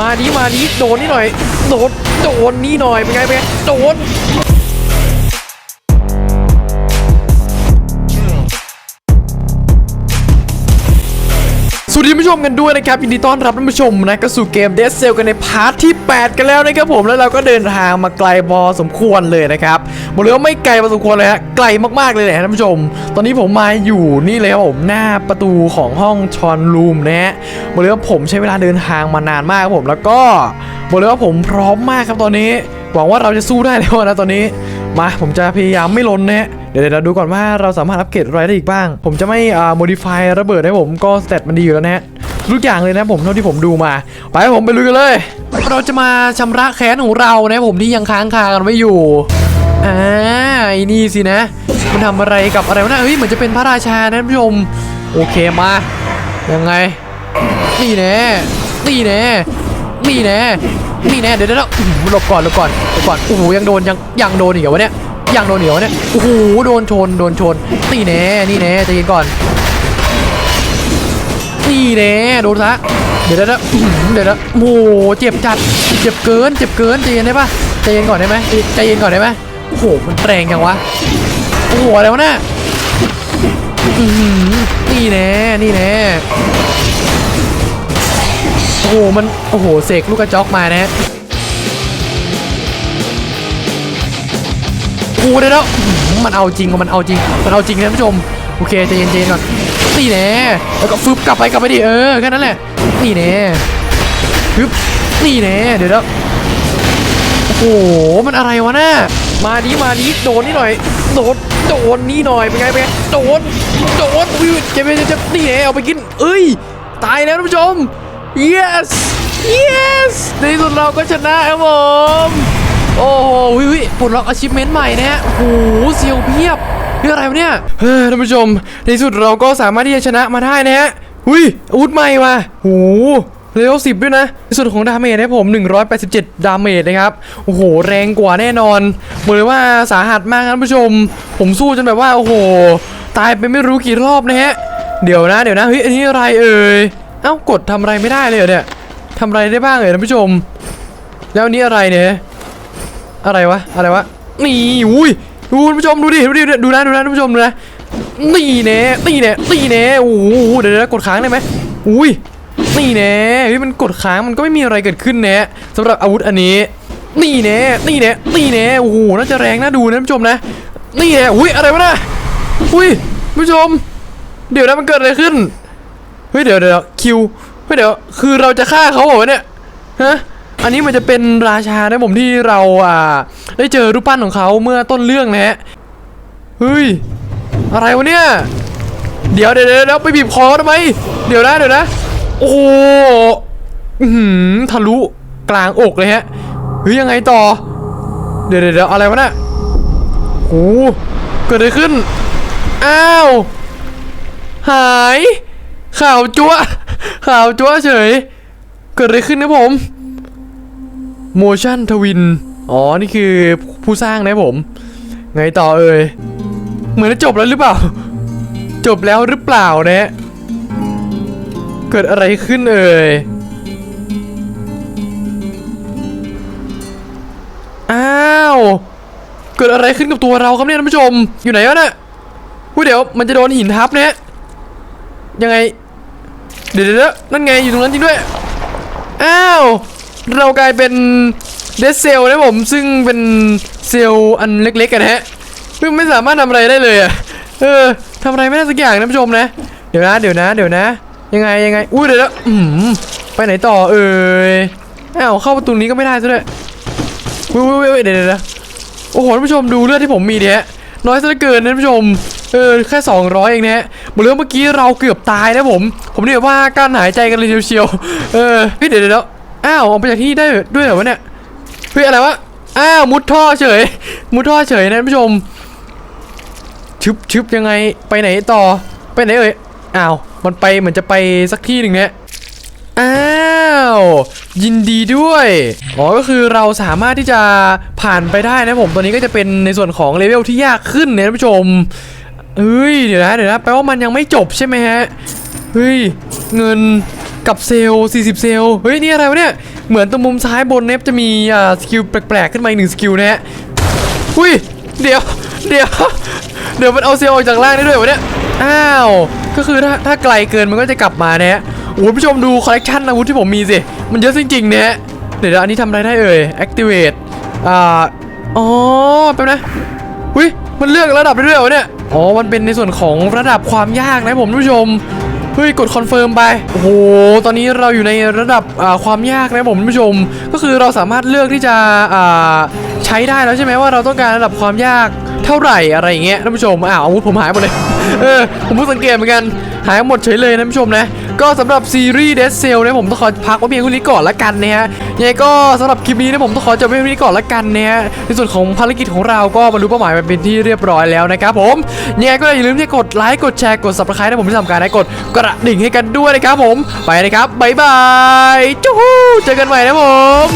มาดีมาดีโดนนี่หน่อย โดน โดนนี่หน่อย เป็นไง เป็นไง โดน สวัสดีผู้ชมกันด้วยนะครับยินดีต้อนรับท่านผู้ชมนะก็สู่เกม Dead Cell กันในพาร์ทที่ 8 กันแล้วนะครับผมแล้วเราก็เดินทางมาไกลพอสมควรเลยนะครับ บอกเลยว่าไม่ไกลพอสมควรเลยฮะไกลมากๆเลยแหละท่านผู้ชม ตอนนี้ผมมาอยู่นี่เลยครับผมหน้าประตูของห้องชอนรูมนะฮะบอกเลยว่าผมใช้เวลาเดินทางมานานมากครับผมแล้วก็บอกเลยว่าผมพร้อมมากครับตอนนี้หวังว่าเราจะสู้ได้แล้วนะตอนนี้ มาผมจะพยายามไม่ลนนะฮะเดี๋ยวเดี๋ยวเราดูก่อนว่าเราสามารถอัปเกรดอะไรได้อีกบ้าง ผมจะไม่อ่า modify ระเบิดให้ผมก็สเตตมันดีอยู่แล้วนะฮะทุกอย่างเลยนะผมเท่าที่ผมดูมา ไปผมไปลุยกันเลย เราจะมาชำระแค้นของเรานะผมที่ยังค้างคากันไว้อยู่ อ่าไอ้นี่สินะ มันทำอะไรกับอะไรวะนะเฮ้ยเหมือนจะเป็นพระราชานะท่านผู้ชม โอเคมา ยังไง นี่แน่นี่แน่นี่แน่นี่แน่เดี๋ยวเดี๋ยวหลบก่อนหลบก่อนหลบก่อน โอ้โหยังโดนยังยังโดนอีกเหรอวะเนี่ยยังโดนอีกเหรอวะเนี่ย โอ้โหโดนชนโดนชน นี่แน่นี่แน่ใจเย็นก่อน นี่แน่โดนซะเดี๋ยวเดี๋ยวเดี๋ยวอื้อหือเดี๋ยวเดี๋ยวโอ้โหเจ็บจัด เจ็บเกิน เจ็บเกินใจเย็นได้ปะใจเย็นก่อนได้ไหมใจเย็นก่อนได้ไหม โอ้โหมันแรงจังวะโอ้โหอะไรวะเนี่ยอื้อหือนี่แน่นี่แน่โอ้โหมันโอ้โหเสกลูกกระจอกมานะโอ้โหเดี๋ยวแล้วมันเอาจริงวะมันเอาจริงมันเอาจริงนะท่านผู้ชมโอเคใจเย็นๆก่อนนี่แน่แล้วก็ฟึบกลับไปกลับไปดิเออแค่นั้นแหละนี่แน่ฟึบนี่แน่เดี๋ยวแล้วโอ้โหมันอะไรวะน่ะ มาดีมาดีโดนนี่หน่อย โดน โดนนี่หน่อย เป็นไง เป็นไง โดน โดนอุ้ยเจ็บเจ็บเจ็บนี่แน่เอาไปกิน เอ้ย ตายแล้วท่านผู้ชม yes yes ในสุดเราก็ชนะครับผม โอ้โหวิวปลดล็อก achievement ใหม่นะฮะโอ้โหเซียวเพียบนี่อะไรวะเนี่ย เฮ้ยท่านผู้ชม ในสุดเราก็สามารถที่จะชนะมาได้นะฮะอุ้ยอาวุธใหม่ว่ะโอ้โห เลเวล10 ด้วยนะในส่วนของดาเมจนะผม 187 ดาเมจนะครับ โอ้โห แรงกว่าแน่นอนบอกเลยว่าสาหัสมากนะท่านผู้ชม ผมสู้จนแบบว่า โอ้โห ตายไปไม่รู้กี่รอบนะฮะ เดี๋ยวนะ เดี๋ยวนะ เฮ้ย อันนี้อะไรเอ่ย เอ้า กดทำอะไรไม่ได้เลยเนี่ยทำอะไรได้บ้างเอ่ยท่านผู้ชม แล้วอันนี้อะไรเนี่ย อะไรวะ อะไรวะ นี่อุ้ยดูท่านผู้ชมดูดิ ดูดิ ดูนะ ดูนะท่านผู้ชมดูนะนี่แน่นี่แน่นี่แน่โอ้โห เดี๋ยวเดี๋ยวกดค้างได้ไหมอุ้ย นี่แน่เฮ้ยมันกดค้างมันก็ไม่มีอะไรเกิดขึ้นแนะสำหรับอาวุธอันนี้ นี่แน่นี่แน่นี่แน่โอ้โหน่าจะแรงน่าดูนะท่านผู้ชมนะ นี่แน่อุ้ยอะไรวะน่ะอุ้ยท่านผู้ชม เดี๋ยวนะมันเกิดอะไรขึ้นเฮ้ยเดี๋ยวเดี๋ยวคิวเฮ้ยเดี๋ยวคือเราจะฆ่าเขาเหรอวะเนี่ยฮะอันนี้มันจะเป็นราชานะผมที่เราอ่า ได้เจอรูปปั้นของเขาเมื่อต้นเรื่องนะฮะเฮ้ยอะไรวะเนี่ย เดี๋ยวเดี๋ยวเดี๋ยวเดี๋ยวไปบีบคอทำไม เดี๋ยวนะเดี๋ยวนะ โอ้โหทะลุกลางอกเลยฮะเฮ้ยยังไงต่อ เดี๋ยวเดี๋ยวอะไรวะเนี่ยโอ้หเกิดอะไรขึ้น อ้าว หายข่าวจั๊วข่าวจั๊วเฉย เกิดอะไรขึ้นนะผม motion twin อ๋อ นี่คือผู้สร้างนะผม ไงต่อเอ่ย เหมือนจะจบแล้วหรือเปล่า จบแล้วหรือเปล่านะ กิดอะไรขึ้นเอ่ยอ้าวเกิดอะไรขึ้นกับตัวเราครับเนี่ยท่านผู้ชม อยู่ไหนวะเนี่ยอุ๊ยเดี๋ยวมันจะโดนหินทับนะยังไง เดี๋ยวเดี๋ยวนั่นไงอยู่ตรงนั้นจริงด้วยอ้าวเรากลายเป็นเดซเซลนะผมซึ่งเป็นเซลอันเล็กๆกันฮะซึ่งไม่สามารถทำอะไรได้เลยอะเออทำอะไรไม่ได้สักอย่างนะผู้ชมนะ เดี๋ยวนะ เดี๋ยวนะ เดี๋ยวนะ ยังไงยังไง อุ้ยเดี๋ยวนะอืมไปไหนต่อเอ่ยอ้าวเข้าประตูนี้ก็ไม่ได้ซะด้วยอุ้ยอุ้ยเดี๋ยวเดี๋ยวโอ้โหท่านผู้ชมดูเลือดที่ผมมีเนี่ยน้อยซะเหลือเกินนะท่านผู้ชมเออแค่ 200 เองนะฮะบอกเลยว่าเมื่อกี้เราเกือบตายนะผม ผมเรียกว่าการหายใจกันเลยเชียวๆเออเฮ้ยเดี๋ยวเดี๋ยวเดี๋ยวอ้าวออกไปจากที่นี่ได้ด้วยเหรอวะเนี่ยเฮ้ยอะไรวะอ้าวมุดท่อเฉย มุดท่อเฉยนะท่านผู้ชมชึบชึบยังไงไปไหนต่อไปไหนเอ่ยอ้าวมันไปเหมือนจะไปสักที่หนึ่งเนี่ยอ้าวยินดีด้วยอ๋อก็คือเราสามารถที่จะผ่านไปได้นะผมตัวนี้ก็จะเป็นในส่วนของเลเวลที่ยากขึ้นนะท่านผู้ชมเฮ้ยเดี๋ยวนะเดี๋ยวนะแปลว่ามันยังไม่จบใช่ไหมฮะเฮ้ยเงินกับเซลล์40 เซลล์เฮ้ยนี่อะไรวะเนี่ยเหมือนตรงมุมซ้ายบนเนี่ยจะมีอ่าสกิลแปลกๆขึ้นมาอีกหนึ่งสกิลนะฮะอุ้ยเดี๋ยวเดี๋ยวเดี๋ยวมันเอาเซลล์ออกจากล่างได้ด้วยวะเนี่ย อ้าว ก็คือถ้าถ้าไกลเกินมันก็จะกลับมานะฮะโอ้ผู้ชมดูคอลเลกชันอาวุธที่ผมมีสิ มันเยอะจริงๆนะเดี๋ยวอันนี้ทำอะไรได้เอ่ย activate อ่า อ๋อ แป๊บนะอุ้ย มันเลือกระดับได้ด้วยเหรอเนี่ย อ๋อ มันเป็นในส่วนของระดับความยากนะผมผู้ชม เฮ้ย กดคอนเฟิร์มไป โอ้โห ตอนนี้เราอยู่ในระดับอ่าความยากนะผมผู้ชม ก็คือเราสามารถเลือกที่จะ อ่า ช้ได้แล้วใช่ไหมว่าเราต้องการระดับความยากเท่าไหร่อะไรอย่างเงี้ยท่านผู้ชมอ้าวอาวุธผมหายหมดเลยเออผมเพิ่งสังเกตเหมือนกันหายหมดเฉยเลยนะท่านผู้ชมนะ ก็สำหรับซีรีส์เดซเซลนะผมต้องขอพักไว้เพียงเท่านี้ก่อนละกันนะฮะยังไงก็สำหรับคลิปนี้นะผมต้องขอจบไว้เท่านี้ก่อนละกันนะฮะในส่วนของภารกิจของเราก็บรรลุเป้าหมายไปเป็นที่เรียบร้อยแล้วนะครับผมยังไงก็อย่าลืมที่กดไลค์กดแชร์กดซับสไครต์นะผมที่ทำการนะกดกระดิ่งให้กันด้วยนะครับผมไปนะครับบายบายจู้เจอกันใหม่นะผม